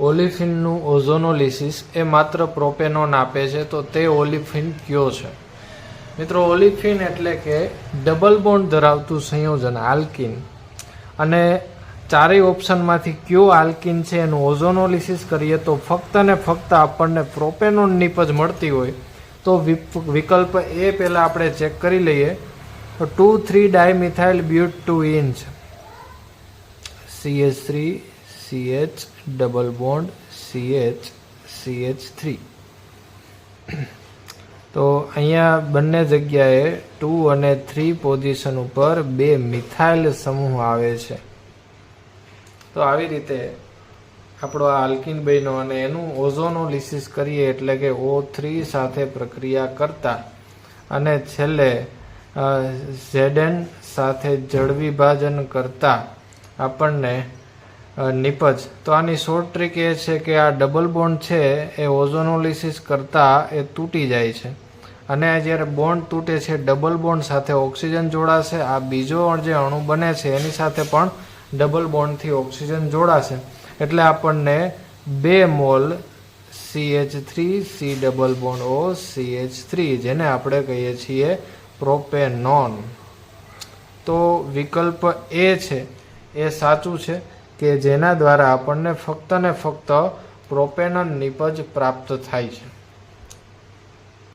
ઓલિફિનનું ઓઝોનોલિસિસ એ માત્ર પ્રોપેનોન આપે છે, તો તે ઓલિફિન કયો છે? મિત્રો, ઓલિફિન એટલે કે ડબલ બોન્ડ ધરાવતું સંયોજન, આલ્કિન. અને ચારેય ઓપ્શનમાંથી કયો આલ્કિન છે એનું ઓઝોનોલિસિસ કરીએ તો ફક્ત ને ફક્ત આપણને પ્રોપેનોન નીપજ મળતી હોય. તો વિકલ્પ એ પહેલાં આપણે ચેક કરી લઈએ. તો two three dimethyl but two ene છે C S three C H double bond C H C H three તો અહીંયા બંને જગ્યાએ ટુ અને થ્રી પોઝિશન ઉપર બે મિથાઇલ સમૂહ આવે છે. તો આવી રીતે આપણો આ આલ્કિન બહેનો અને એનું ઓઝોનોલિસિસ કરીએ એટલે કે ઓ થ્રી સાથે પ્રક્રિયા કરતા અને છેલ્લે ઝેડેન સાથે જળ વિભાજન કરતા આપણને નિપજ. તો આની શોર્ટ ટ્રીક એ છે કે આ ડબલ બોન્ડ છે, એ ઓઝોનોલિસિસ કરતાં એ તૂટી જાય છે. અને આ જ્યારે બોન્ડ તૂટે છે ડબલ બોન્ડ સાથે ઓક્સિજન જોડાશે. આ બીજો જે અણુ બને છે, એની સાથે પણ ડબલ બોન્ડથી ઓક્સિજન જોડાશે. એટલે આપણને બે mole C H three C double bond O C H three જેને આપણે કહીએ છીએ પ્રોપેનોન તો વિકલ્પ એ છે, એ સાચું છે. કે જેના દ્વારા આપણને ફક્ત ને ફક્ત પ્રોપેનન નિપજ પ્રાપ્ત થાય છે.